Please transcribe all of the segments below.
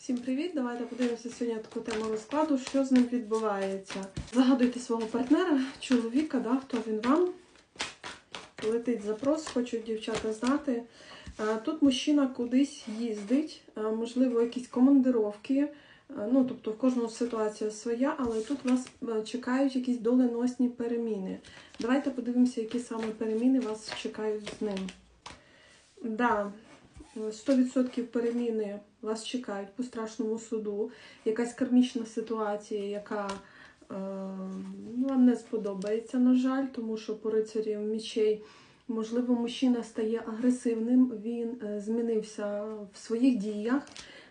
Всім привіт! Давайте подивимося сьогодні таку тему розкладу, що з ним відбувається. Загадуйте свого партнера, чоловіка, да, хто він вам. Летить запрос, хочуть дівчата знати. Тут мужчина кудись їздить, можливо, якісь командировки. Ну, тобто в кожного ситуація своя, але тут вас чекають якісь доленосні переміни. Давайте подивимося, які саме переміни вас чекають з ним. Да, 100% переміни вас чекають по страшному суду. Якась кармічна ситуація, яка е, ну, вам не сподобається, на жаль, тому що по рицарі мічей, можливо, мужчина стає агресивним, він е, змінився в своїх діях.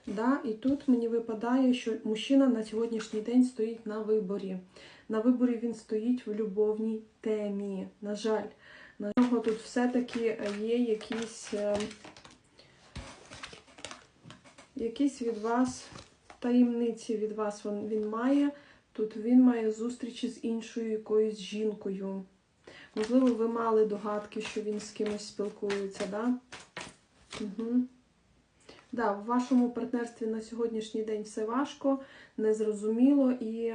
Да? І тут мені випадає, що мужчина на сьогоднішній день стоїть на виборі. На виборі він стоїть в любовній темі. На жаль, на нього тут все-таки є якісь. Якісь від вас таємниці від вас він, він має. Тут він має зустрічі з іншою якоюсь жінкою. Можливо, ви мали догадки, що він з кимось спілкується, да? Угу. Да, в вашому партнерстві на сьогоднішній день все важко, незрозуміло, і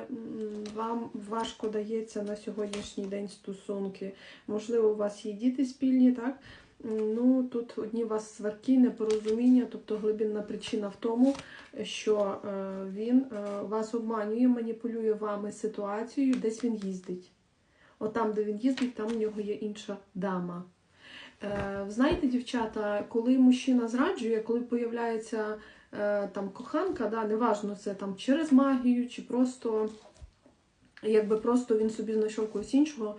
вам важко дається на сьогоднішній день стосунки. Можливо, у вас є діти спільні, так? Ну, тут одні у вас сварки, непорозуміння, тобто глибинна причина в тому, що е, він е, вас обманює, маніпулює вами ситуацією, десь він їздить. От там, де він їздить, там у нього є інша дама. Е, знаєте, дівчата, коли мужчина зраджує, коли появляється там коханка, да, неважно, це там через магію, чи просто якби просто він собі знайшов когось іншого,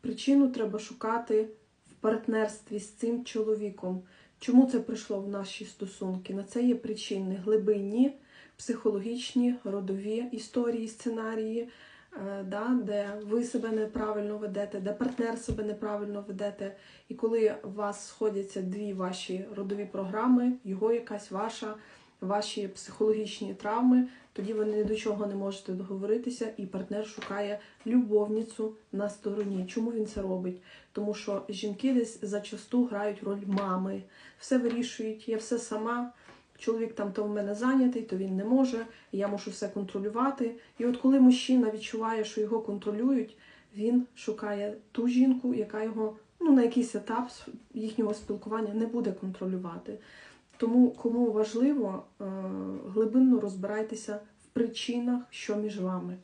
причину треба шукати партнерстві з цим чоловіком. Чому це прийшло в наші стосунки? На це є причини глибинні, психологічні, родові історії, сценарії, е, да, де ви себе неправильно ведете, де партнер себе неправильно ведете. І коли у вас сходяться дві ваші родові програми, його якась ваша, ваші психологічні травми, тоді ви ні до чого не можете договоритися, і партнер шукає любовницю на стороні. Чому він це робить? Тому що жінки десь зачасту грають роль мами, все вирішують, я все сама. Чоловік там то в мене зайнятий, то він не може, я мушу все контролювати. І от коли мужчина відчуває, що його контролюють, він шукає ту жінку, яка його ну, на якийсь етап їхнього спілкування не буде контролювати. Тому кому важливо, е, глибинно розбирайтеся в причинах, що між вами.